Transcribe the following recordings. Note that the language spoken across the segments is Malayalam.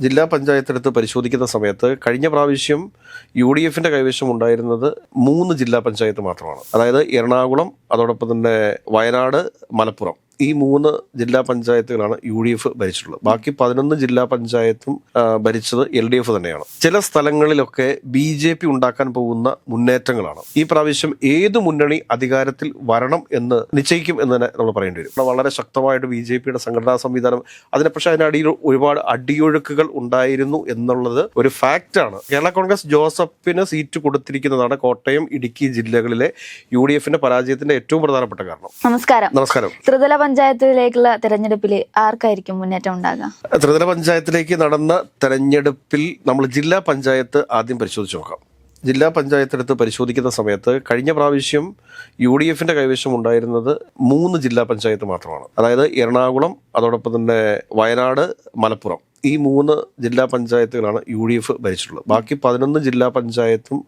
ജില്ലാ പഞ്ചായത്തെടുത്ത് പരിശോധിക്കുന്ന സമയത്ത് കഴിഞ്ഞ പ്രാവശ്യം യു ഡി എഫിന്റെ കൈവശം ഉണ്ടായിരുന്നത് മൂന്ന് ജില്ലാ പഞ്ചായത്ത് മാത്രമാണ്. അതായത് എറണാകുളം അതോടൊപ്പം തന്നെ വയനാട് മലപ്പുറം. ഈ മൂന്ന് ജില്ലാ പഞ്ചായത്തുകളാണ് യു ഡി എഫ് ഭരിച്ചിട്ടുള്ളത്. ബാക്കി പതിനൊന്ന് ജില്ലാ പഞ്ചായത്തും ഭരിച്ചത് എൽ ഡി എഫ് തന്നെയാണ്. ചില സ്ഥലങ്ങളിലൊക്കെ ബി ജെ പി ഉണ്ടാക്കാൻ പോകുന്ന മുന്നേറ്റങ്ങളാണ്. ഈ പ്രാവശ്യം ഏത് മുന്നണി അധികാരത്തിൽ വരണം എന്ന് നിശ്ചയിക്കും എന്ന് തന്നെ നമ്മൾ പറയേണ്ടി വരും. വളരെ ശക്തമായിട്ട് ബി ജെ പിയുടെ സംഘടനാ സംവിധാനം അതിനെ പക്ഷേ അതിനടിയിൽ ഒരുപാട് അടിയൊഴുക്കുകൾ ഉണ്ടായിരുന്നു എന്നുള്ളത് ഒരു ഫാക്റ്റാണ്. കേരള കോൺഗ്രസ് ജോസഫിന് സീറ്റ് കൊടുത്തിരിക്കുന്നതാണ് കോട്ടയം ഇടുക്കി ജില്ലകളിലെ യു ഡി എഫിന്റെ പരാജയത്തിന്റെ ഏറ്റവും പ്രധാനപ്പെട്ട കാരണം. നമസ്കാരം. നമസ്കാരം. ത്രിതല പഞ്ചായത്തിലേക്കുള്ള തെരഞ്ഞെടുപ്പിൽ ആർക്കായിരിക്കും മുന്നേറ്റം ഉണ്ടാകുക? ത്രിതല പഞ്ചായത്തിലേക്ക് നടന്ന തെരഞ്ഞെടുപ്പിൽ നമ്മൾ ജില്ലാ പഞ്ചായത്ത് ആദ്യം പരിശോധിച്ച് നോക്കാം. ജില്ലാ പഞ്ചായത്തെടുത്ത് പരിശോധിക്കുന്ന സമയത്ത് കഴിഞ്ഞ പ്രാവശ്യം യു ഡി എഫിന്റെ കൈവശം ഉണ്ടായിരുന്നത് മൂന്ന് ജില്ലാ പഞ്ചായത്ത് മാത്രമാണ്. അതായത് എറണാകുളം അതോടൊപ്പം തന്നെ വയനാട് മലപ്പുറം. ഈ മൂന്ന് ജില്ലാ പഞ്ചായത്തുകളാണ് യു ഡി എഫ് ഭരിച്ചിട്ടുള്ളത്. ബാക്കി പതിനൊന്ന് ജില്ലാ പഞ്ചായത്തും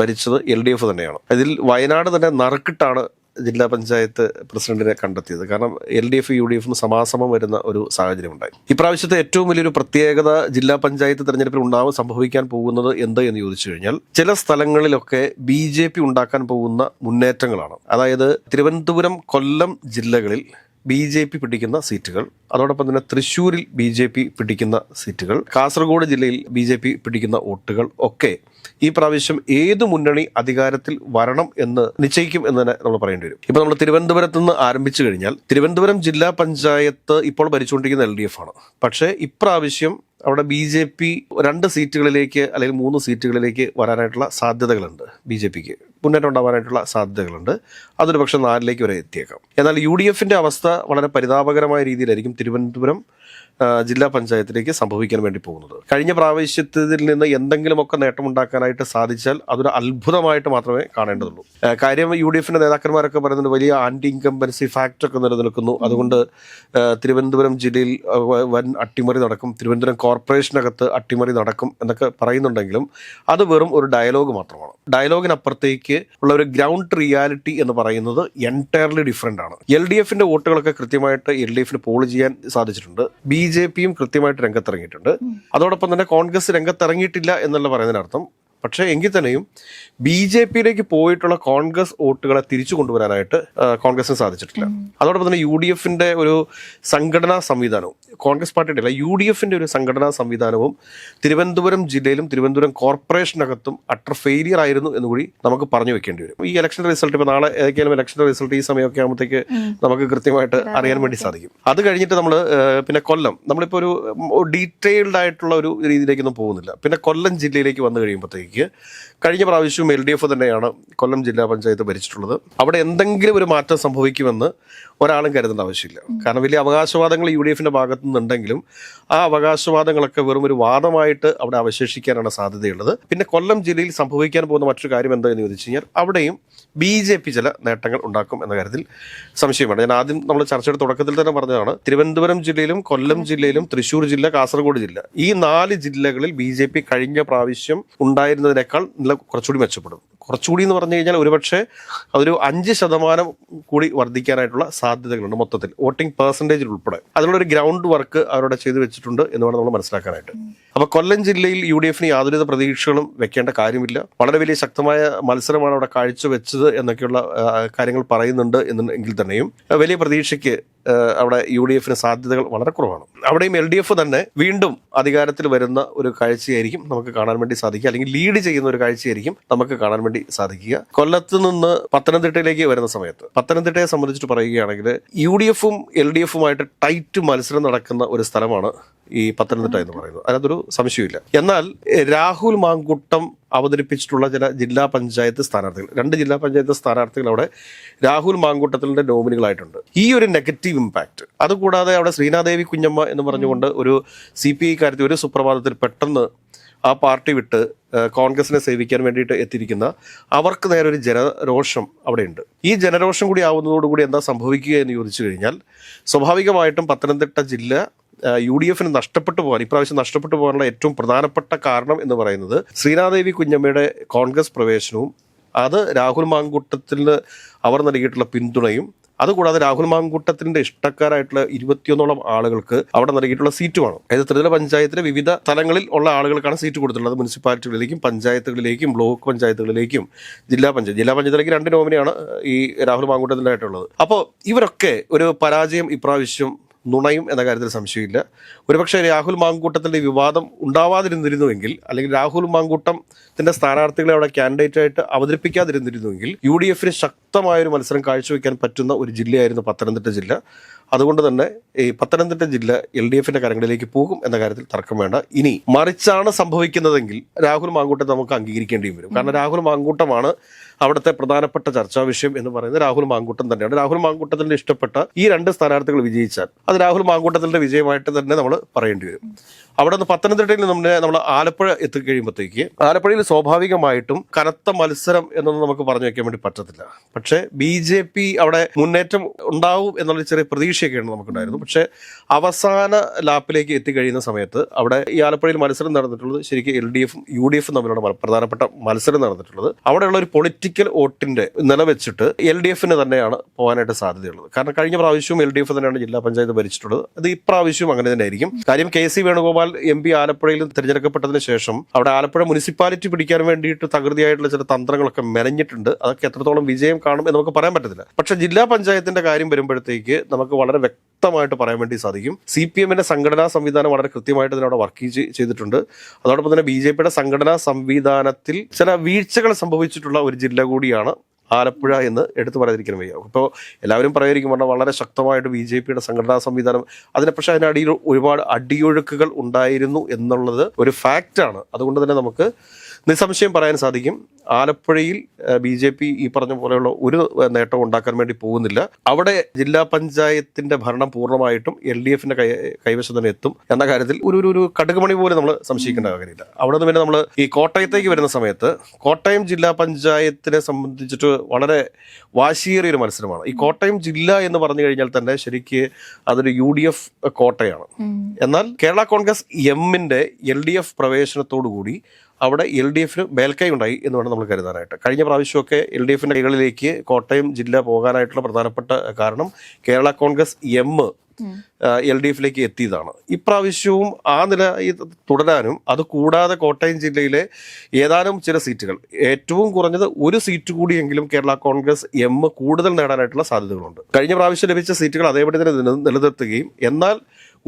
ഭരിച്ചത് എൽ ഡി എഫ് തന്നെയാണ്. അതിൽ വയനാട് തന്നെ നറുക്കിട്ടാണ് ജില്ലാ പഞ്ചായത്ത് പ്രസിഡന്റിനെ കണ്ടെത്തിയത്. കാരണം L D F U D എഫും സമാസമം വരുന്ന ഒരു സാഹചര്യം ഉണ്ടായി ഇപ്രാവശ്യത്തെ ഏറ്റവും വലിയൊരു പ്രത്യേകത ജില്ലാ പഞ്ചായത്ത് തെരഞ്ഞെടുപ്പിൽ ഉണ്ടാവും സംഭവിക്കാൻ പോകുന്നത് എന്ത് എന്ന് ചോദിച്ചു കഴിഞ്ഞാൽ ചില സ്ഥലങ്ങളിലൊക്കെ ബി ജെ പി ഉണ്ടാക്കാൻ പോകുന്ന മുന്നേറ്റങ്ങളാണ്. അതായത് തിരുവനന്തപുരം കൊല്ലം ജില്ലകളിൽ ബി ജെ പി പിടിക്കുന്ന സീറ്റുകൾ അതോടൊപ്പം തന്നെ തൃശ്ശൂരിൽ ബി ജെ പി പിടിക്കുന്ന സീറ്റുകൾ കാസർഗോഡ് ജില്ലയിൽ ബി ജെ പി പിടിക്കുന്ന വോട്ടുകൾ ഒക്കെ ഈ പ്രാവശ്യം ഏത് മുന്നണി അധികാരത്തിൽ വരണം എന്ന് നിശ്ചയിക്കും എന്ന് തന്നെ നമ്മൾ പറയേണ്ടി വരും. ഇപ്പൊ നമ്മൾ തിരുവനന്തപുരത്ത് നിന്ന് ആരംഭിച്ചു കഴിഞ്ഞാൽ തിരുവനന്തപുരം ജില്ലാ പഞ്ചായത്ത് ഇപ്പോൾ ഭരിച്ചുകൊണ്ടിരിക്കുന്ന എൽ ഡി എഫ് ആണ്. പക്ഷേ ഇപ്രാവശ്യം അവിടെ ബി ജെ പി രണ്ട് സീറ്റുകളിലേക്ക് അല്ലെങ്കിൽ മൂന്ന് സീറ്റുകളിലേക്ക് വരാനായിട്ടുള്ള സാധ്യതകളുണ്ട് ബി ജെ പിക്ക്. മുന്നേറ്റം ഉണ്ടാവാനായിട്ടുള്ള സാധ്യതകളുണ്ട്. അതൊരു പക്ഷേ നാലിലേക്ക് വരെ എത്തിയേക്കാം. എന്നാൽ യു ഡി എഫിന്റെ അവസ്ഥ വളരെ പരിതാപകരമായ രീതിയിലായിരിക്കും തിരുവനന്തപുരം ജില്ലാ പഞ്ചായത്തിലേക്ക് സംഭവിക്കാൻ വേണ്ടി പോകുന്നത്. കഴിഞ്ഞ പ്രാവശ്യത്തിൽ നിന്ന് എന്തെങ്കിലുമൊക്കെ നേട്ടമുണ്ടാക്കാനായിട്ട് സാധിച്ചാൽ അതൊരു അത്ഭുതമായിട്ട് മാത്രമേ കാണേണ്ടതുള്ളൂ. കാര്യം യു ഡി എഫിന്റെ നേതാക്കന്മാരൊക്കെ പറയുന്നത് വലിയ ആന്റി ഇൻകംബൻസി ഫാക്ടർ ഒക്കെ നിലനിൽക്കുന്നു. അതുകൊണ്ട് തിരുവനന്തപുരം ജില്ലയിൽ വൻ അട്ടിമറി നടക്കും. തിരുവനന്തപുരം കോർപ്പറേഷനകത്ത് അട്ടിമറി നടക്കും എന്നൊക്കെ പറയുന്നുണ്ടെങ്കിലും അത് വെറും ഒരു ഡയലോഗ് മാത്രമാണ്. ഡയലോഗിനപ്പുറത്തേക്ക് ഉള്ള ഒരു ഗ്രൗണ്ട് റിയാലിറ്റി എന്ന് പറയുന്നത് എന്റയർലി ഡിഫറെന്റ് ആണ്. എൽ ഡി എഫിന്റെ വോട്ടുകളൊക്കെ കൃത്യമായിട്ട് എൽ ഡി എഫിന് പോൾ ചെയ്യാൻ സാധിച്ചിട്ടുണ്ട്. ബി ജെ പിയും കൃത്യമായിട്ട് രംഗത്തിറങ്ങിയിട്ടുണ്ട്. അതോടൊപ്പം തന്നെ കോൺഗ്രസ് രംഗത്തിറങ്ങിയിട്ടില്ല എന്നുള്ള പറയുന്നതിനർത്ഥം പക്ഷേ എങ്കിൽ തന്നെയും ബി ജെ പിയിലേക്ക് പോയിട്ടുള്ള കോൺഗ്രസ് വോട്ടുകളെ തിരിച്ചു കൊണ്ടുവരാനായിട്ട് കോൺഗ്രസിന് സാധിച്ചിട്ടില്ല. അതോടൊപ്പം തന്നെ യു ഡി എഫിന്റെ ഒരു സംഘടനാ സംവിധാനവും കോൺഗ്രസ് പാർട്ടിയുടെ അല്ല യു ഡി എഫിന്റെ ഒരു സംഘടനാ സംവിധാനവും തിരുവനന്തപുരം ജില്ലയിലും തിരുവനന്തപുരം കോർപ്പറേഷനകത്തും അട്ടർ ഫെയിലിയർ ആയിരുന്നു എന്നുകൂടി നമുക്ക് പറഞ്ഞു വെക്കേണ്ടി വരും. ഈ ഇലക്ഷൻ റിസൾട്ട് ഇപ്പോൾ നാളെ ഏതൊക്കെയാലും ഇലക്ഷൻ റിസൾട്ട് ഈ സമയമൊക്കെ ആകുമ്പോഴത്തേക്ക് നമുക്ക് കൃത്യമായിട്ട് അറിയാൻ വേണ്ടി സാധിക്കും. അത് കഴിഞ്ഞിട്ട് നമ്മൾ പിന്നെ കൊല്ലം. നമ്മളിപ്പോൾ ഒരു ഡീറ്റെയിൽഡ് ആയിട്ടുള്ള ഒരു രീതിയിലേക്കൊന്നും പോകുന്നില്ല. പിന്നെ കൊല്ലം ജില്ലയിലേക്ക് വന്നു കഴിയുമ്പോഴത്തേക്ക് കഴിഞ്ഞ പ്രാവശ്യവും എൽ ഡി എഫ് തന്നെയാണ് കൊല്ലം ജില്ലാ പഞ്ചായത്ത് ഭരിച്ചിട്ടുള്ളത്. അവിടെ എന്തെങ്കിലും ഒരു മാറ്റം സംഭവിക്കുമെന്ന് ഒരാളും കരുതേണ്ട ആവശ്യമില്ല. കാരണം വലിയ അവകാശവാദങ്ങൾ യു ഡി എഫിന്റെ ഭാഗത്തു നിന്നുണ്ടെങ്കിലും ആ അവകാശവാദങ്ങളൊക്കെ വെറും ഒരു വാദമായിട്ട് അവിടെ അവശേഷിക്കാനാണ് സാധ്യതയുള്ളത്. പിന്നെ കൊല്ലം ജില്ലയിൽ സംഭവിക്കാൻ പോകുന്ന മറ്റൊരു കാര്യം എന്താ എന്ന് ചോദിച്ചു കഴിഞ്ഞാൽ അവിടെയും ബി ജെ പി ചില നേട്ടങ്ങൾ ഉണ്ടാക്കും എന്ന കാര്യത്തിൽ സംശയമാണ് ഞാൻ ആദ്യം നമ്മൾ ചർച്ചയുടെ തുടക്കത്തിൽ തന്നെ പറഞ്ഞതാണ്. തിരുവനന്തപുരം ജില്ലയിലും കൊല്ലം ജില്ലയിലും തൃശ്ശൂർ ജില്ല കാസർഗോഡ് ജില്ല. ഈ നാല് ജില്ലകളിൽ ബി കഴിഞ്ഞ പ്രാവശ്യം ഉണ്ടായിരുന്നതിനേക്കാൾ കുറച്ചുകൂടി മെച്ചപ്പെടും. കുറച്ചുകൂടി എന്ന് പറഞ്ഞു കഴിഞ്ഞാൽ ഒരുപക്ഷെ അതൊരു അഞ്ച് ശതമാനം കൂടി വർദ്ധിക്കാനായിട്ടുള്ള സാധ്യതകളുണ്ട് മൊത്തത്തിൽ. വോട്ടിംഗ് പെർസെന്റേജിൽ ഉൾപ്പെടെ. അതിനുള്ള ഒരു ഗ്രൗണ്ട് വർക്ക് അവരുടെ ചെയ്തു വെച്ചിട്ടുണ്ട് എന്ന് വേണം നമ്മൾ മനസ്സിലാക്കാനായിട്ട്. അപ്പോൾ കൊല്ലം ജില്ലയിൽ യു ഡി എഫിന് യാതൊരുവിധ പ്രതീക്ഷകളും വെക്കേണ്ട കാര്യമില്ല. വളരെ വലിയ ശക്തമായ മത്സരമാണ് അവിടെ കാഴ്ചവെച്ചത് എന്നൊക്കെയുള്ള കാര്യങ്ങൾ പറയുന്നുണ്ട് എന്നെങ്കിൽ തന്നെയും വലിയ പ്രതീക്ഷയ്ക്ക് അവിടെ യു ഡി എഫിന് സാധ്യതകൾ വളരെ കുറവാണ്. അവിടെയും എൽ ഡി എഫ് തന്നെ വീണ്ടും അധികാരത്തിൽ വരുന്ന ഒരു കാഴ്ചയായിരിക്കും നമുക്ക് കാണാൻ വേണ്ടി സാധിക്കുക. അല്ലെങ്കിൽ ലീഡ് ചെയ്യുന്ന ഒരു കാഴ്ചയായിരിക്കും നമുക്ക് കാണാൻ വേണ്ടി സാധിക്കുക. കൊല്ലത്ത് നിന്ന് പത്തനംതിട്ടയിലേക്ക് വരുന്ന സമയത്ത് പത്തനംതിട്ടയെ സംബന്ധിച്ചിട്ട് പറയുകയാണെങ്കിൽ യു ഡി എഫും എൽ ഡി എഫുമായിട്ട് ടൈറ്റ് മത്സരം നടക്കുന്ന ഒരു സ്ഥലമാണ് ഈ പത്തനംതിട്ട എന്ന് പറയുന്നത്. അതിനകത്തൊരു സംശയമില്ല എന്നാൽ രാഹുൽ മാങ്കുട്ടം അവതരിപ്പിച്ചിട്ടുള്ള ചില ജില്ലാ പഞ്ചായത്ത് സ്ഥാനാർത്ഥികൾ രണ്ട് ജില്ലാ പഞ്ചായത്ത് സ്ഥാനാർത്ഥികൾ അവിടെ രാഹുൽ മാങ്കുട്ടത്തിന്റെ നോമിനികളായിട്ടുണ്ട്. ഈ ഒരു നെഗറ്റീവ് ഇമ്പാക്ട് അതുകൂടാതെ അവിടെ ശ്രീനാദേവി കുഞ്ഞമ്മ എന്ന് പറഞ്ഞുകൊണ്ട് ഒരു സി പി കാര്യത്തിൽ ഒരു സുപ്രഭാതത്തിൽ പെട്ടെന്ന് ആ പാർട്ടി വിട്ട് കോൺഗ്രസിനെ സേവിക്കാൻ വേണ്ടിയിട്ട് എത്തിയിരിക്കുന്ന അവർക്ക് നേരെ ഒരു ജനരോഷം അവിടെയുണ്ട്. ഈ ജനരോഷം കൂടി ആവുന്നതോടുകൂടി എന്താ സംഭവിക്കുക എന്ന് ചോദിച്ചു കഴിഞ്ഞാൽ സ്വാഭാവികമായിട്ടും പത്തനംതിട്ട ജില്ല യു ഡി എഫിന് നഷ്ടപ്പെട്ടു പോകാൻ ഇപ്രാവശ്യം നഷ്ടപ്പെട്ടു പോകാനുള്ള ഏറ്റവും പ്രധാനപ്പെട്ട കാരണം എന്ന് പറയുന്നത് ശ്രീനാദേവി കുഞ്ഞമ്മയുടെ കോൺഗ്രസ് പ്രവേശനവും അത് രാഹുൽ മാങ്കൂട്ടത്തിൽ അവർ നൽകിയിട്ടുള്ള പിന്തുണയും അതുകൂടാതെ രാഹുൽ മാങ്കൂട്ടത്തിന്റെ ഇഷ്ടക്കാരായിട്ടുള്ള ഇരുപത്തിയൊന്നോളം ആളുകൾക്ക് അവിടെ നൽകിയിട്ടുള്ള സീറ്റുമാണ് അതായത് ത്രിതല പഞ്ചായത്തിലെ വിവിധ തലങ്ങളിൽ ഉള്ള ആളുകൾക്കാണ് സീറ്റ് കൊടുത്തിട്ടുള്ളത്. മുനിസിപ്പാലിറ്റികളിലേക്കും പഞ്ചായത്തുകളിലേക്കും ബ്ലോക്ക് പഞ്ചായത്തുകളിലേക്കും ജില്ലാ പഞ്ചായത്ത് ജില്ലാ പഞ്ചായത്തിലേക്ക് രണ്ട് നോമിനിയാണ് ഈ രാഹുൽ മാങ്കൂട്ടത്തിന്റെ ആയിട്ടുള്ളത് അപ്പോൾ ഇവരൊക്കെ ഒരു പരാജയം ഇപ്രാവശ്യം നുണയും എന്ന കാര്യത്തിൽ സംശയമില്ല. ഒരുപക്ഷെ രാഹുൽ മാങ്കൂട്ടത്തിന്റെ വിവാദം ഉണ്ടാവാതിരുന്നിരുന്നുവെങ്കിൽ അല്ലെങ്കിൽ രാഹുൽ മാങ്കൂട്ടത്തിന്റെ സ്ഥാനാർത്ഥികളെ അവിടെ ക്യാൻഡിഡേറ്റായിട്ട് അവതരിപ്പിക്കാതിരുന്നിരുന്നുവെങ്കിൽ യു ഡി എഫിന് ശക്തമായൊരു മത്സരം കാഴ്ചവെക്കാൻ പറ്റുന്ന ഒരു ജില്ലയായിരുന്നു പത്തനംതിട്ട ജില്ല. അതുകൊണ്ട് തന്നെ ഈ പത്തനംതിട്ട ജില്ല എൽ ഡി എഫിന്റെ കരങ്ങളിലേക്ക് പോകും എന്ന കാര്യത്തിൽ തർക്കം വേണ്ട. ഇനി മറിച്ചാണ് സംഭവിക്കുന്നതെങ്കിൽ രാഹുൽ മാങ്കൂട്ടത്തെ നമുക്ക് അംഗീകരിക്കേണ്ടിയും വരും. കാരണം രാഹുൽ മാങ്കൂട്ടമാണ് അവിടുത്തെ പ്രധാനപ്പെട്ട ചർച്ചാ വിഷയം എന്ന് പറയുന്നത് രാഹുൽ മാങ്കൂട്ടം തന്നെയാണ്. രാഹുൽ മാങ്കൂട്ടത്തിന്റെ ഇഷ്ടപ്പെട്ട ഈ രണ്ട് സ്ഥാനാർത്ഥികൾ വിജയിച്ചാൽ അത് രാഹുൽ മാങ്കൂട്ടത്തിന്റെ വിജയമായിട്ട് തന്നെ നമ്മൾ പറയേണ്ടി വരും. അവിടെ നിന്ന് പത്തനംതിട്ടയിൽ നിന്ന് നമ്മൾ ആലപ്പുഴ എത്തിക്കഴിയുമ്പോഴത്തേക്ക് ആലപ്പുഴയിൽ സ്വാഭാവികമായിട്ടും കനത്ത മത്സരം എന്നൊന്നും നമുക്ക് പറഞ്ഞു വയ്ക്കാൻ വേണ്ടി പറ്റത്തില്ല. പക്ഷേ ബി ജെ പി അവിടെ മുന്നേറ്റം ഉണ്ടാവും എന്നുള്ള ചെറിയ പ്രതീക്ഷയൊക്കെയാണ് നമുക്കുണ്ടായിരുന്നു. പക്ഷേ അവസാന ലാപ്പിലേക്ക് എത്തിക്കഴിയുന്ന സമയത്ത് അവിടെ ഈ ആലപ്പുഴയിൽ മത്സരം നടന്നിട്ടുള്ളത് ശരിക്കും എൽ ഡി എഫും യു ഡി എഫും തമ്മിലുള്ള പ്രധാനപ്പെട്ട മത്സരം നടന്നിട്ടുള്ളത്. അവിടെയുള്ള ഒരു പൊളിറ്റിക്കൽ വോട്ടിന്റെ നില വെച്ചിട്ട് എൽ ഡി എഫിന് തന്നെയാണ് പോകാനായിട്ട് സാധ്യതയുള്ളത്. കാരണം കഴിഞ്ഞ പ്രാവശ്യവും എൽ ഡി എഫ് തന്നെയാണ് ജില്ലാ പഞ്ചായത്ത് ഭരിച്ചിട്ടുള്ളത്. അത് ഇപ്രാവശ്യവും അങ്ങനെ തന്നെ ആയിരിക്കും. കാര്യം K C Venugopal M P ആലപ്പുഴയിൽ തിരഞ്ഞെടുക്കപ്പെട്ടതിന് ശേഷം അവിടെ ആലപ്പുഴ മുനിസിപ്പാലിറ്റി പിടിക്കാൻ വേണ്ടിയിട്ട് തകൃതിയായിട്ടുള്ള ചില തന്ത്രങ്ങളൊക്കെ മെനഞ്ഞിട്ടുണ്ട്. അതൊക്കെ എത്രത്തോളം വിജയം കാണും എന്ന് നമുക്ക് പറയാൻ പറ്റത്തില്ല. പക്ഷെ ജില്ലാ പഞ്ചായത്തിന്റെ കാര്യം വരുമ്പോഴത്തേക്ക് നമുക്ക് വളരെ വ്യക്തമായിട്ട് പറയാൻ വേണ്ടി സാധിക്കും. സി പി എമ്മിന്റെ സംഘടനാ സംവിധാനം വളരെ കൃത്യമായിട്ട് ഇതിനവിടെ വർക്ക് ചെയ്തിട്ടുണ്ട്. അതോടൊപ്പം തന്നെ ബി ജെ പിയുടെ സംഘടനാ സംവിധാനത്തിൽ ചില വീഴ്ചകൾ സംഭവിച്ചിട്ടുള്ള ഒരു ജില്ല കൂടിയാണ് ആലപ്പുഴ എന്ന് എടുത്തു പറയാതിരിക്കാൻ വയ്യ. ഇപ്പോൾ എല്ലാവരും പറയായിരിക്കും പറഞ്ഞാൽ വളരെ ശക്തമായിട്ട് ബി ജെ പിയുടെ സംഘടനാ സംവിധാനം അതിനെ പക്ഷേ അതിന്റെ അതിനടിയിൽ ഒരുപാട് അടിയൊഴുക്കുകൾ ഉണ്ടായിരുന്നു എന്നുള്ളത് ഒരു ഫാക്റ്റാണ് അതുകൊണ്ട് തന്നെ നമുക്ക് നിസ്സംശയം പറയാൻ സാധിക്കും. ആലപ്പുഴയിൽ ബി ജെ പി ഈ പറഞ്ഞ പോലെയുള്ള ഒരു നേട്ടം ഉണ്ടാക്കാൻ വേണ്ടി പോകുന്നില്ല. അവിടെ ജില്ലാ പഞ്ചായത്തിന്റെ ഭരണം പൂർണമായിട്ടും എൽ ഡി എഫിന്റെ കൈവശം തന്നെ എത്തും എന്ന കാര്യത്തിൽ ഒരു ഒരു ഒരു കടുകുമണി പോലെ നമ്മൾ സംശയിക്കേണ്ട കാര്യമില്ല. അവിടെ നിന്ന് പിന്നെ നമ്മൾ ഈ കോട്ടയത്തേക്ക് വരുന്ന സമയത്ത് കോട്ടയം ജില്ലാ പഞ്ചായത്തിനെ സംബന്ധിച്ചിട്ട് വളരെ വാശിയേറിയ ഒരു മത്സരമാണ്. ഈ കോട്ടയം ജില്ല എന്ന് പറഞ്ഞു കഴിഞ്ഞാൽ തന്നെ ശരിക്ക് അതൊരു യു ഡി എഫ് കോട്ടയാണ്. എന്നാൽ കേരള കോൺഗ്രസ് എമ്മിന്റെ എൽ ഡി എഫ് പ്രവേശനത്തോടു കൂടി അവിടെ എൽ ഡി എഫിന് മേൽക്കൈ ഉണ്ടായി എന്ന് വേണം നമ്മൾ കരുതാനായിട്ട്. കഴിഞ്ഞ പ്രാവശ്യമൊക്കെ എൽ ഡി എഫിന്റെ കൈകളിലേക്ക് കോട്ടയം ജില്ല പോകാനായിട്ടുള്ള പ്രധാനപ്പെട്ട കാരണം Kerala Congress M L D എഫിലേക്ക് എത്തിയതാണ്. ഇപ്രാവശ്യവും ആ നില തുടരാനും അത് കൂടാതെ കോട്ടയം ജില്ലയിലെ ഏതാനും ചില സീറ്റുകൾ ഏറ്റവും കുറഞ്ഞത് ഒരു സീറ്റ് കൂടിയെങ്കിലും കേരള കോൺഗ്രസ് എം കൂടുതൽ നേടാനായിട്ടുള്ള സാധ്യതകളുണ്ട്. കഴിഞ്ഞ പ്രാവശ്യം ലഭിച്ച സീറ്റുകൾ അതേപടി തന്നെ നിലനിർത്തുകയും എന്നാൽ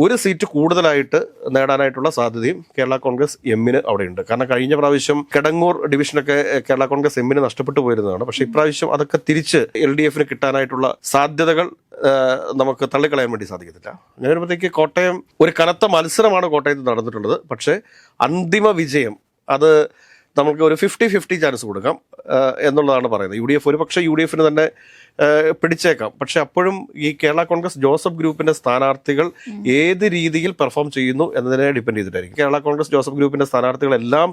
ഒരു സീറ്റ് കൂടുതലായിട്ട് നേടാനായിട്ടുള്ള സാധ്യതയും കേരള കോൺഗ്രസ് എമ്മിന് അവിടെയുണ്ട്. കാരണം കഴിഞ്ഞ പ്രാവശ്യം കിടങ്ങൂർ ഡിവിഷനൊക്കെ കേരള കോൺഗ്രസ് എമ്മിന് നഷ്ടപ്പെട്ടു പോയിരുന്നതാണ്. പക്ഷേ ഇപ്രാവശ്യം അതൊക്കെ തിരിച്ച് എൽ ഡി എഫിന് കിട്ടാനായിട്ടുള്ള സാധ്യതകൾ നമുക്ക് തള്ളിക്കളയാൻ വേണ്ടി സാധിക്കത്തില്ല. അങ്ങനെ വരുമ്പോഴത്തേക്ക് കോട്ടയം ഒരു കനത്ത മത്സരമാണ് കോട്ടയത്ത് നടന്നിട്ടുള്ളത്. പക്ഷേ അന്തിമ വിജയം അത് നമുക്ക് ഒരു ഫിഫ്റ്റി ഫിഫ്റ്റി ചാൻസ് കൊടുക്കാം എന്നുള്ളതാണ് പറയുന്നത്. യു ഡി എഫ് ഒരു പക്ഷേ യു ഡി എഫിന് തന്നെ പിടിച്ചേക്കാം. പക്ഷെ അപ്പോഴും ഈ കേരള കോൺഗ്രസ് ജോസഫ് ഗ്രൂപ്പിന്റെ സ്ഥാനാർത്ഥികൾ ഏത് രീതിയിൽ പെർഫോം ചെയ്യുന്നു എന്നതിനെ ഡിപ്പെൻഡ് ചെയ്തിട്ടായിരിക്കും. കേരള കോൺഗ്രസ് ജോസഫ് ഗ്രൂപ്പിന്റെ സ്ഥാനാർത്ഥികൾ എല്ലാം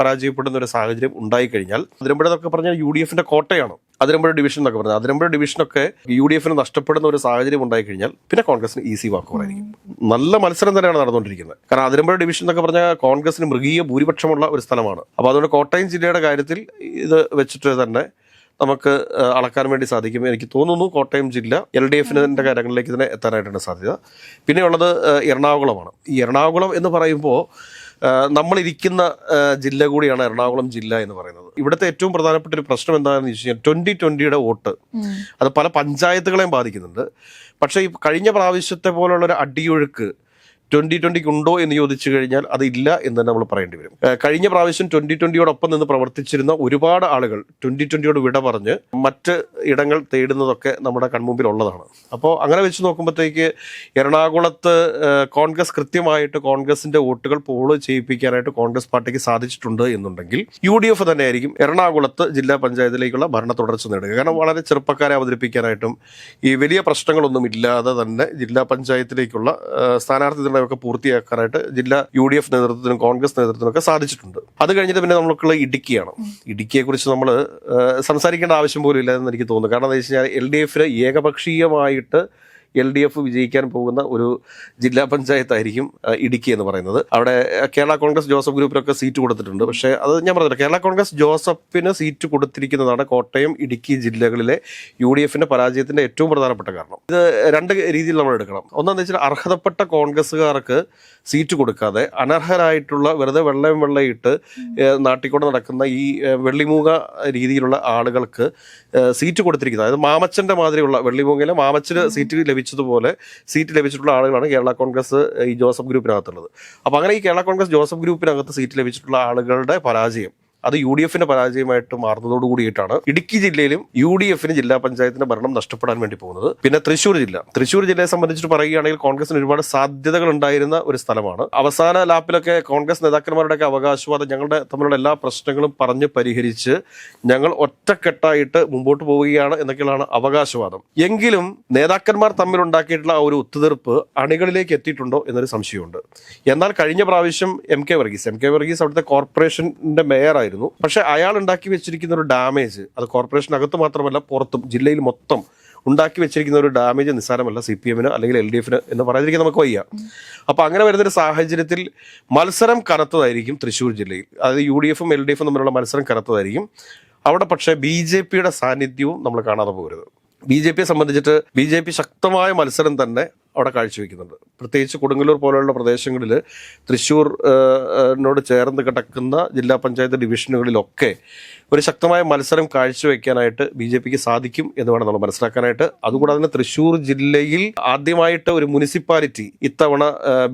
പരാജയപ്പെടുന്ന ഒരു സാഹചര്യം ഉണ്ടായി കഴിഞ്ഞാൽ അതിരമ്പുഴ എന്നൊക്കെ പറഞ്ഞാൽ യു ഡി എഫിന്റെ കോട്ടയാണ്. അതിരമ്പുഴ ഡിവിഷൻ എന്നൊക്കെ പറഞ്ഞാൽ അതിരമ്പുഴ ഡിവിഷനൊക്കെ യു ഡി എഫിന് നഷ്ടപ്പെടുന്ന ഒരു സാഹചര്യം ഉണ്ടായി കഴിഞ്ഞാൽ പിന്നെ കോൺഗ്രസിന് ഈസി വാക്കുകളായിരിക്കും. നല്ല മത്സരം തന്നെയാണ് നടന്നുകൊണ്ടിരിക്കുന്നത്. കാരണം അതിരമ്പുഴ ഡിവിഷൻ എന്നൊക്കെ പറഞ്ഞാൽ കോൺഗ്രസിന് മൃഗീയ ഭൂരിപക്ഷമുള്ള ഒരു സ്ഥലമാണ്. അപ്പോൾ അതുകൊണ്ട് കോട്ടയം ജില്ലയുടെ കാര്യത്തിൽ ഇത് വെച്ചിട്ട് തന്നെ നമുക്ക് അളക്കാൻ വേണ്ടി സാധിക്കും എനിക്ക് തോന്നുന്നു. കോട്ടയം ജില്ല എൽ ഡി എഫിന്റെ കാര്യങ്ങളിലേക്ക് തന്നെ എത്താനായിട്ടാണ് സാധ്യത. പിന്നെയുള്ളത് എറണാകുളമാണ്. ഈ എറണാകുളം എന്ന് പറയുമ്പോൾ നമ്മളിരിക്കുന്ന ജില്ല കൂടിയാണ് എറണാകുളം ജില്ല എന്ന് പറയുന്നത്. ഇവിടുത്തെ ഏറ്റവും പ്രധാനപ്പെട്ട ഒരു പ്രശ്നം എന്താണെന്ന് വെച്ച് കഴിഞ്ഞാൽ ട്വന്റി ട്വന്റിയുടെ വോട്ട്. അത് പല പഞ്ചായത്തുകളെയും ബാധിക്കുന്നുണ്ട്. പക്ഷേ ഈ കഴിഞ്ഞ പ്രാവശ്യത്തെ പോലുള്ള ഒരു അടിയൊഴുക്ക് ട്വന്റി ട്വന്റിക്ക് ഉണ്ടോ എന്ന് ചോദിച്ചു കഴിഞ്ഞാൽ അത് ഇല്ല എന്ന് തന്നെ നമ്മൾ പറയേണ്ടി വരും. കഴിഞ്ഞ പ്രാവശ്യം ട്വന്റി ട്വന്റിയോടൊപ്പം നിന്ന് പ്രവർത്തിച്ചിരുന്ന ഒരുപാട് ആളുകൾ ട്വന്റി ട്വന്റിയോട് വിട പറഞ്ഞ് മറ്റ് ഇടങ്ങൾ തേടുന്നതൊക്കെ നമ്മുടെ കൺമുമ്പിൽ ഉള്ളതാണ് അപ്പോൾ അങ്ങനെ വെച്ച് നോക്കുമ്പോഴത്തേക്ക് എറണാകുളത്ത് കോൺഗ്രസ് കൃത്യമായിട്ട് കോൺഗ്രസിന്റെ വോട്ടുകൾ പോൾ ചെയ്യിപ്പിക്കാനായിട്ട് കോൺഗ്രസ് പാർട്ടിക്ക് സാധിച്ചിട്ടുണ്ട് എന്നുണ്ടെങ്കിൽ യു ഡി എഫ് തന്നെയായിരിക്കും എറണാകുളത്ത് ജില്ലാ പഞ്ചായത്തിലേക്കുള്ള ഭരണ തുടർച്ച നേടുക. കാരണം വളരെ ചെറുപ്പക്കാരെ അവതരിപ്പിക്കാനായിട്ടും ഈ വലിയ പ്രശ്നങ്ങളൊന്നും ഇല്ലാതെ തന്നെ ജില്ലാ പഞ്ചായത്തിലേക്കുള്ള സ്ഥാനാർത്ഥി നിർണയമൊക്കെ പൂർത്തിയാക്കാനായിട്ട് ജില്ലാ യു ഡി എഫ് നേതൃത്വത്തിനും കോൺഗ്രസ് നേതൃത്വത്തിനും ഒക്കെ സാധിച്ചിട്ടുണ്ട്. അത് കഴിഞ്ഞിട്ട് പിന്നെ നമുക്കുള്ള ഇടുക്കിയാണ്. ഇടുക്കിയെ കുറിച്ച് നമ്മൾ സംസാരിക്കേണ്ട ആവശ്യം പോലും ഇല്ല എന്ന് എനിക്ക് തോന്നുന്നു. കാരണം എന്താ വെച്ച് കഴിഞ്ഞാൽ എൽ ഡി എഫിന് ഏകപക്ഷീയമായിട്ട് എൽ ഡി എഫ് വിജയിക്കാൻ പോകുന്ന ഒരു ജില്ലാ പഞ്ചായത്തായിരിക്കും ഇടുക്കി എന്ന് പറയുന്നത്. അവിടെ കേരള കോൺഗ്രസ് ജോസഫ് ഗ്രൂപ്പിനൊക്കെ സീറ്റ് കൊടുത്തിട്ടുണ്ട്. പക്ഷേ അത് ഞാൻ പറഞ്ഞില്ല കേരള കോൺഗ്രസ് ജോസഫിന് സീറ്റ് കൊടുത്തിരിക്കുന്നതാണ് കോട്ടയം ഇടുക്കി ജില്ലകളിലെ യു ഡി എഫിന്റെ പരാജയത്തിന്റെ ഏറ്റവും പ്രധാനപ്പെട്ട കാരണം. ഇത് രണ്ട് രീതിയിൽ നമ്മൾ എടുക്കണം. ഒന്നാന്ന് വെച്ചാൽ അർഹതപ്പെട്ട കോൺഗ്രസ്സുകാർക്ക് സീറ്റ് കൊടുക്കാതെ അനർഹരായിട്ടുള്ള വെറുതെ വെള്ളയും വെള്ളയിട്ട് നാട്ടിക്കൊണ്ട് നടക്കുന്ന ഈ വെള്ളിമൂക രീതിയിലുള്ള ആളുകൾക്ക് സീറ്റ് കൊടുത്തിരിക്കുന്നത്. അതായത് മാമച്ചന്റെ മാതിരിയുള്ള വെള്ളിമൂങ്ങയിലെ മാമച്ചന് സീറ്റ് ലഭിച്ചതുപോലെ സീറ്റ് ലഭിച്ചിട്ടുള്ള ആളുകളാണ് കേരള കോൺഗ്രസ് ഈ ജോസഫ് ഗ്രൂപ്പിനകത്തുള്ളത്. അപ്പോൾ അങ്ങനെ ഈ കേരള കോൺഗ്രസ് ജോസഫ് ഗ്രൂപ്പിനകത്ത് സീറ്റ് ലഭിച്ചിട്ടുള്ള ആളുകളുടെ പരാജയം. അത് യു ഡി എഫിന്റെ പരാജയമായിട്ട് മാറുന്നതോട് കൂടിയിട്ടാണ് ഇടുക്കി ജില്ലയിലും യു ഡി എഫിന് ജില്ലാ പഞ്ചായത്തിന്റെ ഭരണം നഷ്ടപ്പെടാൻ വേണ്ടി പോകുന്നത്. പിന്നെ തൃശൂർ ജില്ല. തൃശൂർ ജില്ലയെ സംബന്ധിച്ചിട്ട് പറയുകയാണെങ്കിൽ കോൺഗ്രസിന് ഒരുപാട് സാധ്യതകൾ ഉണ്ടായിരുന്ന ഒരു സ്ഥലമാണ്. അവസാന ലാപ്പിലൊക്കെ കോൺഗ്രസ് നേതാക്കന്മാരുടെയൊക്കെ അവകാശവാദം ഞങ്ങളുടെ തമ്മിലുള്ള എല്ലാ പ്രശ്നങ്ങളും പറഞ്ഞ് പരിഹരിച്ച് ഞങ്ങൾ ഒറ്റക്കെട്ടായിട്ട് മുമ്പോട്ട് പോവുകയാണ് എന്നൊക്കെയുള്ളതാണ് അവകാശവാദം. എങ്കിലും നേതാക്കന്മാർ തമ്മിൽ ഉണ്ടാക്കിയിട്ടുള്ള ആ ഒരു ഒത്തുതീർപ്പ് അണികളിലേക്ക് എത്തിയിട്ടുണ്ടോ എന്നൊരു സംശയമുണ്ട്. എന്നാൽ കഴിഞ്ഞ പ്രാവശ്യം M K Varghese M K Varghese അവിടുത്തെ കോർപ്പറേഷന്റെ മേയറായിരുന്നു പക്ഷെ അയാൾ ഉണ്ടാക്കി വെച്ചിരിക്കുന്ന ഒരു ഡാമേജ് അത് കോർപ്പറേഷനകത്ത് മാത്രമല്ല പുറത്തും ജില്ലയിൽ മൊത്തം ഉണ്ടാക്കി വെച്ചിരിക്കുന്ന ഒരു ഡാമേജ് നിസ്സാരമല്ല സി പി എമ്മിന് അല്ലെങ്കിൽ എൽ ഡി എഫിന് എന്ന് പറയാതിരിക്കാൻ നമുക്ക് വയ്യ. അപ്പോൾ അങ്ങനെ വരുന്നൊരു സാഹചര്യത്തിൽ മത്സരം കനത്തതായിരിക്കും തൃശ്ശൂർ ജില്ലയിൽ. അതായത് യു ഡി എഫും എൽ ഡി എഫും തമ്മിലുള്ള മത്സരം കനത്തതായിരിക്കും. അവിടെ പക്ഷേ ബി ജെ പിയുടെ സാന്നിധ്യവും നമ്മൾ കാണാതെ പോകരുത്. ബി ജെ പിയെ സംബന്ധിച്ചിട്ട് ബി ജെ പി ശക്തമായ മത്സരം തന്നെ അവിടെ കാഴ്ചവെക്കുന്നുണ്ട്. പ്രത്യേകിച്ച് കൊടുങ്ങല്ലൂർ പോലെയുള്ള പ്രദേശങ്ങളിൽ തൃശ്ശൂർ ഏഹ്, ഏഹ്, നോട് ചേർന്ന് കിടക്കുന്ന ജില്ലാ പഞ്ചായത്ത് ഡിവിഷനുകളിലൊക്കെ ഒരു ശക്തമായ മത്സരം കാഴ്ചവെക്കാനായിട്ട് ബി ജെ പിക്ക് സാധിക്കും എന്ന് വേണം നമ്മൾ മനസ്സിലാക്കാനായിട്ട്. അതുകൂടാതെ തന്നെ തൃശ്ശൂർ ജില്ലയിൽ ആദ്യമായിട്ട് ഒരു മുനിസിപ്പാലിറ്റി ഇത്തവണ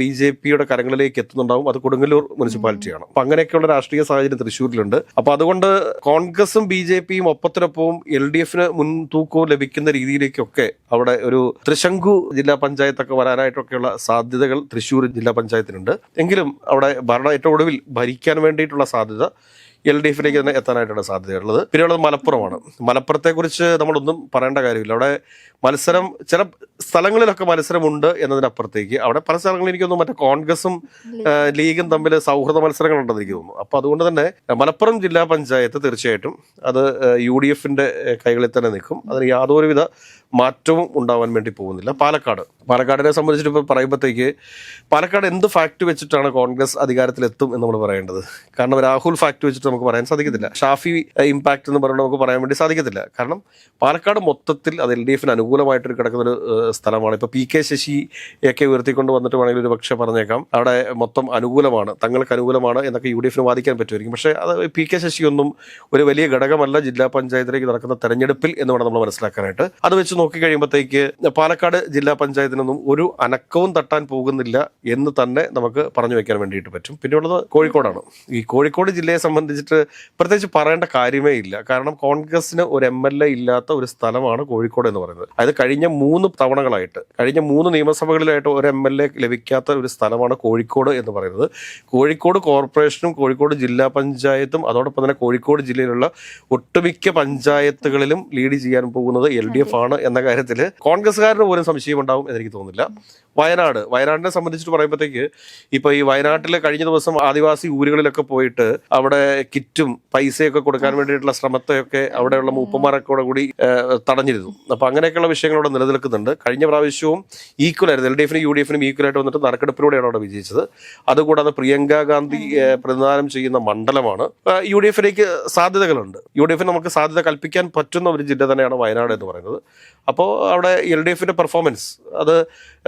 ബി ജെ പിയുടെ കരങ്ങളിലേക്ക് എത്തുന്നുണ്ടാവും. അത് കൊടുങ്ങല്ലൂർ മുനിസിപ്പാലിറ്റിയാണ്. അപ്പം അങ്ങനെയൊക്കെയുള്ള രാഷ്ട്രീയ സാഹചര്യം തൃശ്ശൂരിലുണ്ട്. അപ്പം അതുകൊണ്ട് കോൺഗ്രസും ബി ജെ പിയും ഒപ്പത്തിനൊപ്പവും എൽ ഡി എഫിന് മുൻതൂക്കവും ലഭിക്കുന്ന രീതിയിലേക്കൊക്കെ അവിടെ ഒരു തൃശങ്കു ജില്ലാ പഞ്ചായത്തൊക്കെ വരാനായിട്ടൊക്കെയുള്ള സാധ്യതകൾ തൃശ്ശൂർ ജില്ലാ പഞ്ചായത്തിനുണ്ട്. എങ്കിലും അവിടെ ഭരണ ഏറ്റവും ഒടുവിൽ ഭരിക്കാൻ വേണ്ടിയിട്ടുള്ള സാധ്യത എൽ ഡി എഫിലേക്ക് തന്നെ എത്താനായിട്ടാണ് സാധ്യതയുള്ളത്. പിന്നെയുള്ളത് മലപ്പുറമാണ്. മലപ്പുറത്തെക്കുറിച്ച് നമ്മളൊന്നും പറയേണ്ട കാര്യമില്ല. അവിടെ മത്സരം ചില സ്ഥലങ്ങളിലൊക്കെ മത്സരമുണ്ട് എന്നതിനപ്പുറത്തേക്ക് അവിടെ പല സ്ഥലങ്ങളിൽ എനിക്കൊന്നും മറ്റേ കോൺഗ്രസും ലീഗും. തമ്മിൽ സൗഹൃദ മത്സരങ്ങളുണ്ടെന്ന് എനിക്ക് തോന്നുന്നു. അപ്പോൾ അതുകൊണ്ട് തന്നെ മലപ്പുറം ജില്ലാ പഞ്ചായത്ത് തീർച്ചയായിട്ടും അത് യു ഡി എഫിന്റെ കൈകളിൽ തന്നെ നിൽക്കും. അതിന് യാതൊരുവിധ മാറ്റവും ഉണ്ടാവാൻ വേണ്ടി പോകുന്നില്ല. പാലക്കാട്. പാലക്കാടിനെ സംബന്ധിച്ചിട്ട് ഇപ്പോൾ പറയുമ്പോഴത്തേക്ക് പാലക്കാട് എന്ത് ഫാക്ട് വെച്ചിട്ടാണ് കോൺഗ്രസ് അധികാരത്തിലെത്തും എന്ന് നമ്മൾ പറയേണ്ടത്? കാരണം രാഹുൽ ഫാക്ട് വെച്ചിട്ട് നമുക്ക് പറയാൻ സാധിക്കത്തില്ല. ഷാഫി ഇമ്പാക്ട് എന്ന് പറഞ്ഞാൽ നമുക്ക് പറയാൻ വേണ്ടി സാധിക്കത്തില്ല. കാരണം പാലക്കാട് മൊത്തത്തിൽ അത് എൽ ഡി എഫിന് അനുകൂലമായിട്ട് കിടക്കുന്ന ഒരു ഏഹ്, സ്ഥലമാണ്. ഇപ്പോൾ പി കെ ശശിയൊക്കെ ഉയർത്തിക്കൊണ്ട് വന്നിട്ട് വേണമെങ്കിൽ ഒരു പക്ഷേ പറഞ്ഞേക്കാം. അവിടെ മൊത്തം അനുകൂലമാണ്. തങ്ങൾക്ക് അനുകൂലമാണ് എന്നൊക്കെ യു ഡി എഫിന് വാദിക്കാൻ പറ്റുമായിരിക്കും. പക്ഷേ അത് പി കെ ശശിയൊന്നും ഒരു വലിയ ഘടകമല്ല ജില്ലാ പഞ്ചായത്തിലേക്ക് നടക്കുന്ന തെരഞ്ഞെടുപ്പിൽ എന്ന് വേണം നമ്മൾ മനസ്സിലാക്കാനായിട്ട്. അത് വെച്ച് നോക്കിക്കഴിയുമ്പോഴത്തേക്ക് പാലക്കാട് ജില്ലാ പഞ്ചായത്തിനൊന്നും ഒരു അനക്കവും തട്ടാൻ പോകുന്നില്ല എന്ന് തന്നെ നമുക്ക് പറഞ്ഞു വെക്കാൻ വേണ്ടിയിട്ട് പറ്റും. പിന്നെ ഉള്ളത് കോഴിക്കോടാണ്. ഈ കോഴിക്കോട് ജില്ലയെ സംബന്ധിച്ചിട്ട് പ്രത്യേകിച്ച് പറയേണ്ട കാര്യമേ ഇല്ല. കാരണം കോൺഗ്രസിന് ഒരു എം എൽ എ ഇല്ലാത്ത ഒരു സ്ഥലമാണ് കോഴിക്കോട് എന്ന് പറയുന്നത്. അതായത് കഴിഞ്ഞ മൂന്ന് തവണകളായിട്ട് കഴിഞ്ഞ മൂന്ന് നിയമസഭകളിലായിട്ട് ഒരു എം എൽ എ ലഭിക്കാത്ത ഒരു സ്ഥലമാണ് കോഴിക്കോട് എന്ന് പറയുന്നത്. കോഴിക്കോട് കോർപ്പറേഷനും കോഴിക്കോട് ജില്ലാ പഞ്ചായത്തും അതോടൊപ്പം തന്നെ കോഴിക്കോട് ജില്ലയിലുള്ള ഒട്ടുമിക്ക പഞ്ചായത്തുകളിലും ലീഡ് ചെയ്യാൻ പോകുന്നത് എൽ ഡി എഫ് ആണ് എന്ന കാര്യത്തിൽ കോൺഗ്രസ്സുകാരുടെ പോലും സംശയം സംശയമുണ്ടാവും എന്നെനിക്ക് തോന്നുന്നില്ല. വയനാട് വയനാടിനെ സംബന്ധിച്ചിട്ട് പറയുമ്പോഴത്തേക്ക് ഇപ്പൊ ഈ വയനാട്ടിലെ കഴിഞ്ഞ ദിവസം ആദിവാസി ഊരുകളിലൊക്കെ പോയിട്ട് അവിടെ കിറ്റും പൈസയൊക്കെ കൊടുക്കാൻ വേണ്ടിയിട്ടുള്ള ശ്രമത്തെയൊക്കെ അവിടെയുള്ള മൂപ്പന്മാരൊക്കെ കൂടെ തടഞ്ഞിരുന്നു. അപ്പൊ അങ്ങനെയൊക്കെയുള്ള വിഷയങ്ങൾ അവിടെ നിലനിൽക്കുന്നുണ്ട്. കഴിഞ്ഞ പ്രാവശ്യവും ഈക്വൽ ആയിരുന്നു. എൽ ഡി എഫിനും യു ഡി എഫിനും ഈക്വൽ ആയിട്ട് വന്നിട്ട് നറുക്കെടുപ്പിലൂടെയാണ് അവിടെ വിജയിച്ചത്. അതുകൂടാതെ പ്രിയങ്ക ഗാന്ധി പ്രതിനിധാനം ചെയ്യുന്ന മണ്ഡലമാണ്. യു ഡി എഫിലേക്ക് സാധ്യതകളുണ്ട്. യു ഡി എഫിന് നമുക്ക് സാധ്യത കൽപ്പിക്കാൻ പറ്റുന്ന ഒരു ജില്ല തന്നെയാണ് വയനാട് എന്ന് പറയുന്നത്. അപ്പോൾ അവിടെ എൽ ഡി എഫിന്റെ പെർഫോമൻസ് അത്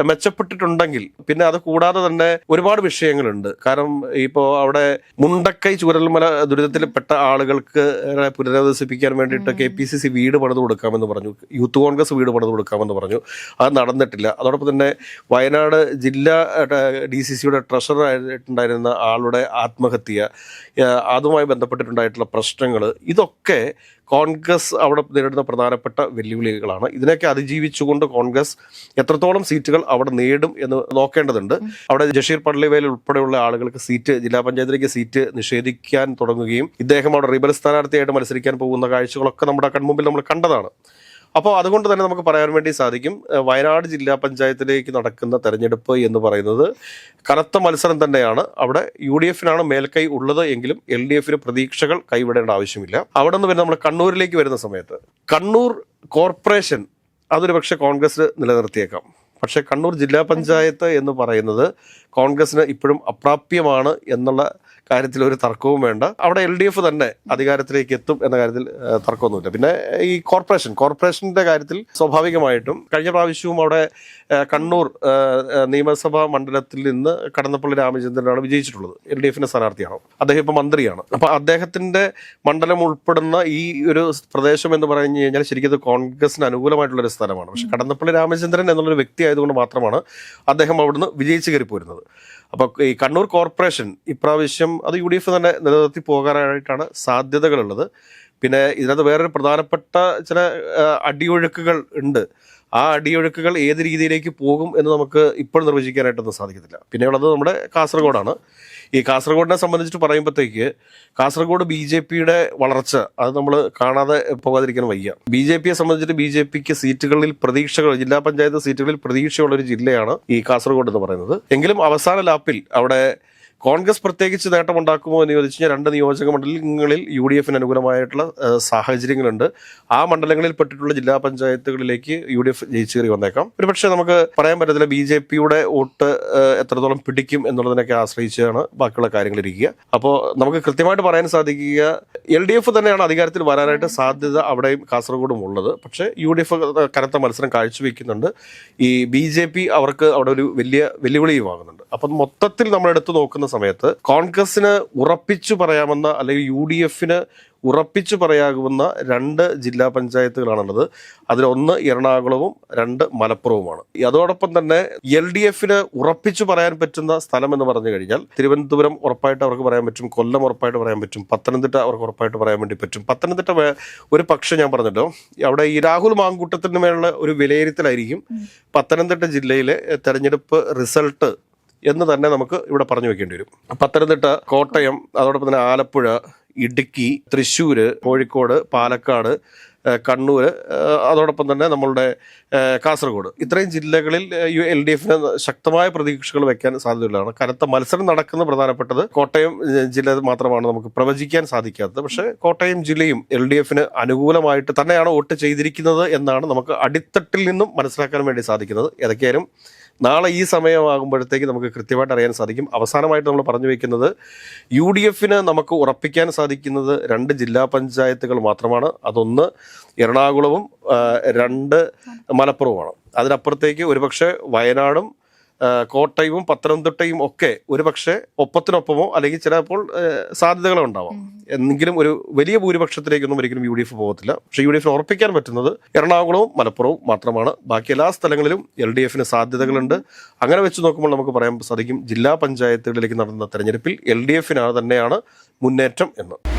മെച്ചപ്പെട്ടിട്ടുണ്ടെങ്കിൽ പിന്നെ അത് കൂടാതെ തന്നെ ഒരുപാട് വിഷയങ്ങളുണ്ട്. കാരണം ഇപ്പോൾ അവിടെ മുണ്ടക്കൈ ചൂരൽമല ദുരിതത്തിൽപ്പെട്ട ആളുകൾക്ക് പുനരധിവസിപ്പിക്കാൻ വേണ്ടിയിട്ട് കെ പി സി സി വീട് പണിത് കൊടുക്കാമെന്ന് പറഞ്ഞു. യൂത്ത് കോൺഗ്രസ് വീട് പണിത് കൊടുക്കാമെന്ന് പറഞ്ഞു. അത് നടന്നിട്ടില്ല. അതോടൊപ്പം തന്നെ വയനാട് ജില്ലാ ഡി സി സിയുടെ ട്രഷറർ ആയിട്ടുണ്ടായിരുന്ന ആളുടെ ആത്മഹത്യ അതുമായി ബന്ധപ്പെട്ടിട്ടുണ്ടായിട്ടുള്ള പ്രശ്നങ്ങൾ ഇതൊക്കെ കോൺഗ്രസ് അവിടെ നേരിടുന്ന പ്രധാനപ്പെട്ട വെല്ലുവിളികളാണ്. ഇതിനൊക്കെ അതിജീവിച്ചുകൊണ്ട് കോൺഗ്രസ് എത്രത്തോളം സീറ്റുകൾ അവിടെ നേടും എന്ന് നോക്കേണ്ടതുണ്ട്. അവിടെ ജഷീർ പള്ളിവേൽ ഉൾപ്പെടെയുള്ള ആളുകൾക്ക് സീറ്റ് ജില്ലാ പഞ്ചായത്തിലേക്ക് സീറ്റ് നിഷേധിക്കാൻ തുടങ്ങുകയും ഇദ്ദേഹം അവിടെ റിബൽ സ്ഥാനാർത്ഥിയായിട്ട് മത്സരിക്കാൻ പോകുന്ന കാഴ്ചകളൊക്കെ നമ്മുടെ കൺമുമ്പിൽ നമ്മൾ കണ്ടതാണ്. അപ്പോൾ അതുകൊണ്ട് തന്നെ നമുക്ക് പറയാൻ വേണ്ടി സാധിക്കും വയനാട് ജില്ലാ പഞ്ചായത്തിലേക്ക് നടക്കുന്ന തെരഞ്ഞെടുപ്പ് എന്ന് പറയുന്നത് കനത്ത മത്സരം തന്നെയാണ്. അവിടെ യു ഡി എഫിനാണ് മേൽക്കൈ ഉള്ളത് എങ്കിലും എൽ ഡി എഫിന് പ്രതീക്ഷകൾ കൈവിടേണ്ട ആവശ്യമില്ല. അവിടെ നിന്ന് വരുന്ന നമ്മൾ കണ്ണൂരിലേക്ക് വരുന്ന സമയത്ത് കണ്ണൂർ കോർപ്പറേഷൻ അതൊരു പക്ഷേ കോൺഗ്രസ് നിലനിർത്തിയേക്കാം. പക്ഷേ കണ്ണൂർ ജില്ലാ പഞ്ചായത്ത് എന്ന് പറയുന്നത് കോൺഗ്രസിന് ഇപ്പോഴും അപ്രാപ്യമാണ് എന്നുള്ള കാര്യത്തിൽ ഒരു തർക്കവും വേണ്ട. അവിടെ എൽ ഡി എഫ് തന്നെ അധികാരത്തിലേക്ക് എത്തും എന്ന കാര്യത്തിൽ തർക്കമൊന്നുമില്ല. പിന്നെ ഈ കോർപ്പറേഷൻ കോർപ്പറേഷന്റെ കാര്യത്തിൽ സ്വാഭാവികമായിട്ടും കഴിഞ്ഞ പ്രാവശ്യവും അവിടെ കണ്ണൂർ നിയമസഭാ മണ്ഡലത്തിൽ നിന്ന് കടന്നപ്പള്ളി രാമചന്ദ്രനാണ് വിജയിച്ചിട്ടുള്ളത്. എൽ ഡി എഫിന്റെ സ്ഥാനാർത്ഥിയാണ് അദ്ദേഹം ഇപ്പൊ മന്ത്രിയാണ്. അപ്പൊ അദ്ദേഹത്തിന്റെ മണ്ഡലം ഉൾപ്പെടുന്ന ഈ ഒരു പ്രദേശം എന്ന് പറഞ്ഞു കഴിഞ്ഞാൽ ശരിക്കും ഇത് കോൺഗ്രസിന് അനുകൂലമായിട്ടുള്ള ഒരു സ്ഥലമാണ് പക്ഷെ കടന്നപ്പള്ളി രാമചന്ദ്രൻ എന്നുള്ളൊരു വ്യക്തി ആയതുകൊണ്ട് മാത്രമാണ് അദ്ദേഹം അവിടുന്ന് വിജയിച്ച് കയറി പോരുന്നത് അപ്പോൾ ഈ കണ്ണൂർ കോർപ്പറേഷൻ ഇപ്രാവശ്യം അത് യു ഡി എഫ് തന്നെ നിലനിർത്തി പോകാനായിട്ടാണ് സാധ്യതകളുള്ളത്. പിന്നെ ഇതിനകത്ത് വേറൊരു പ്രധാനപ്പെട്ട ചില അടിയൊഴുക്കുകൾ ഉണ്ട്. ആ അടിയൊഴുക്കുകൾ ഏത് രീതിയിലേക്ക് പോകും എന്ന് നമുക്ക് ഇപ്പോൾ നിർവചിക്കാനായിട്ടൊന്നും സാധിക്കത്തില്ല. പിന്നെയുള്ളത് നമ്മുടെ കാസർഗോഡാണ്. ഈ കാസർഗോഡിനെ സംബന്ധിച്ചിട്ട് പറയുമ്പോഴത്തേക്ക് കാസർഗോഡ് ബി ജെ പിയുടെ വളർച്ച അത് നമ്മൾ കാണാതെ പോകാതിരിക്കാൻ വയ്യ. ബി ജെ പിയെ സംബന്ധിച്ചിട്ട് ബി ജെ പിക്ക് സീറ്റുകളിൽ പ്രതീക്ഷകൾ ജില്ലാ പഞ്ചായത്ത് സീറ്റുകളിൽ പ്രതീക്ഷയുള്ള ഒരു ജില്ലയാണ് ഈ കാസർഗോഡ് എന്ന് പറയുന്നത്. എങ്കിലും അവസാന ലാപ്പിൽ അവിടെ കോൺഗ്രസ് പ്രത്യേകിച്ച് നേട്ടമുണ്ടാക്കുമോ എന്ന് ചോദിച്ചു കഴിഞ്ഞാൽ രണ്ട് നിയോജക മണ്ഡലങ്ങളിൽ യു ഡി എഫിന് അനുകൂലമായിട്ടുള്ള സാഹചര്യങ്ങളുണ്ട്. ആ മണ്ഡലങ്ങളിൽ പെട്ടിട്ടുള്ള ജില്ലാ പഞ്ചായത്തുകളിലേക്ക് യു ഡി എഫ് ജയിച്ചു കയറി വന്നേക്കാം. ഒരു പക്ഷേ നമുക്ക് പറയാൻ പറ്റത്തില്ല ബി ജെ പിയുടെ വോട്ട് എത്രത്തോളം പിടിക്കും എന്നുള്ളതിനൊക്കെ ആശ്രയിച്ചാണ് ബാക്കിയുള്ള കാര്യങ്ങൾ ഇരിക്കുക. അപ്പോൾ നമുക്ക് കൃത്യമായിട്ട് പറയാൻ സാധിക്കുക എൽ ഡി എഫ് തന്നെയാണ് അധികാരത്തിൽ വരാനായിട്ട് സാധ്യത അവിടെയും കാസർഗോഡും ഉള്ളത്. പക്ഷേ യു ഡി എഫ് കനത്ത മത്സരം കാഴ്ചവെക്കുന്നുണ്ട്. ഈ ബി ജെ പി അവർക്ക് അവിടെ ഒരു വലിയ വെല്ലുവിളിയുമാകുന്നുണ്ട് അപ്പം മൊത്തത്തിൽ നമ്മൾ എടുത്തു നോക്കുന്ന സമയത്ത് കോൺഗ്രസിന് ഉറപ്പിച്ചു പറയാമെന്ന അല്ലെങ്കിൽ യു ഡി എഫിന് ഉറപ്പിച്ചു പറയാകുന്ന രണ്ട് ജില്ലാ പഞ്ചായത്തുകളാണുള്ളത്. അതിലൊന്ന് എറണാകുളവും രണ്ട് മലപ്പുറവുമാണ്. അതോടൊപ്പം തന്നെ എൽ ഡി എഫിന് ഉറപ്പിച്ചു പറയാൻ പറ്റുന്ന സ്ഥലം എന്ന് പറഞ്ഞു കഴിഞ്ഞാൽ തിരുവനന്തപുരം ഉറപ്പായിട്ട് അവർക്ക് പറയാൻ പറ്റും കൊല്ലം ഉറപ്പായിട്ട് പറയാൻ പറ്റും പത്തനംതിട്ട അവർക്ക് ഉറപ്പായിട്ട് പറയാൻ വേണ്ടി പറ്റും. പത്തനംതിട്ട ഒരു പക്ഷേ ഞാൻ പറഞ്ഞല്ലോ അവിടെ ഈ രാഹുൽ മാങ്കൂട്ടത്തിന് മേലുള്ള ഒരു വിലയിരുത്തലായിരിക്കും പത്തനംതിട്ട ജില്ലയിലെ തെരഞ്ഞെടുപ്പ് റിസൾട്ട് എന്ന് തന്നെ നമുക്ക് ഇവിടെ പറഞ്ഞു വെക്കേണ്ടി വരും. പത്തനംതിട്ട കോട്ടയം അതോടൊപ്പം തന്നെ ആലപ്പുഴ ഇടുക്കി തൃശ്ശൂർ കോഴിക്കോട് പാലക്കാട് കണ്ണൂർ അതോടൊപ്പം തന്നെ നമ്മളുടെ കാസർഗോഡ്. ഇത്രയും ജില്ലകളിൽ എൽ ഡി എഫിന് ശക്തമായ പ്രതീക്ഷകൾ വെക്കാൻ സാധ്യതയുള്ളതാണ്. കനത്ത മത്സരം നടക്കുന്ന പ്രധാനപ്പെട്ടത് കോട്ടയം ജില്ല മാത്രമാണ് നമുക്ക് പ്രവചിക്കാൻ സാധിക്കാത്തത്. പക്ഷേ കോട്ടയം ജില്ലയും എൽ ഡി എഫിന് അനുകൂലമായിട്ട് തന്നെയാണ് വോട്ട് ചെയ്തിരിക്കുന്നത് എന്നാണ് നമുക്ക് അടിത്തട്ടിൽ നിന്നും മനസ്സിലാക്കാൻ വേണ്ടി സാധിക്കുന്നത്. ഏതൊക്കെയായാലും നാളെ ഈ സമയമാകുമ്പോഴത്തേക്ക് നമുക്ക് കൃത്യമായിട്ട് അറിയാൻ സാധിക്കും. അവസാനമായിട്ട് നമ്മൾ പറഞ്ഞു വയ്ക്കുന്നത് യു ഡി എഫിന് നമുക്ക് ഉറപ്പിക്കാൻ സാധിക്കുന്നത് രണ്ട് ജില്ലാ പഞ്ചായത്തുകൾ മാത്രമാണ്. അതൊന്ന് എറണാകുളവും രണ്ട് മലപ്പുറവുമാണ്. അതിനപ്പുറത്തേക്ക് ഒരുപക്ഷെ വയനാടും കോട്ടയവും പത്തനംതിട്ടയും ഒക്കെ ഒരുപക്ഷെ ഒപ്പത്തിനൊപ്പമോ അല്ലെങ്കിൽ ചിലപ്പോൾ സാധ്യതകളുണ്ടാവാം എന്നെങ്കിലും ഒരു വലിയ ഭൂരിപക്ഷത്തിലേക്കൊന്നും ഒരിക്കലും യു ഡി എഫ് പോകത്തില്ല. പക്ഷെ യു ഡി എഫിന് ഉറപ്പിക്കാൻ പറ്റുന്നത് എറണാകുളവും മലപ്പുറവും മാത്രമാണ്. ബാക്കി എല്ലാ സ്ഥലങ്ങളിലും എൽ ഡി എഫിന് സാധ്യതകളുണ്ട്. അങ്ങനെ വെച്ച് നോക്കുമ്പോൾ നമുക്ക് പറയാൻ സാധിക്കും ജില്ലാ പഞ്ചായത്തുകളിലേക്ക് നടന്ന തെരഞ്ഞെടുപ്പിൽ എൽ ഡി എഫിനാണ് തന്നെയാണ് മുന്നേറ്റം എന്ന്.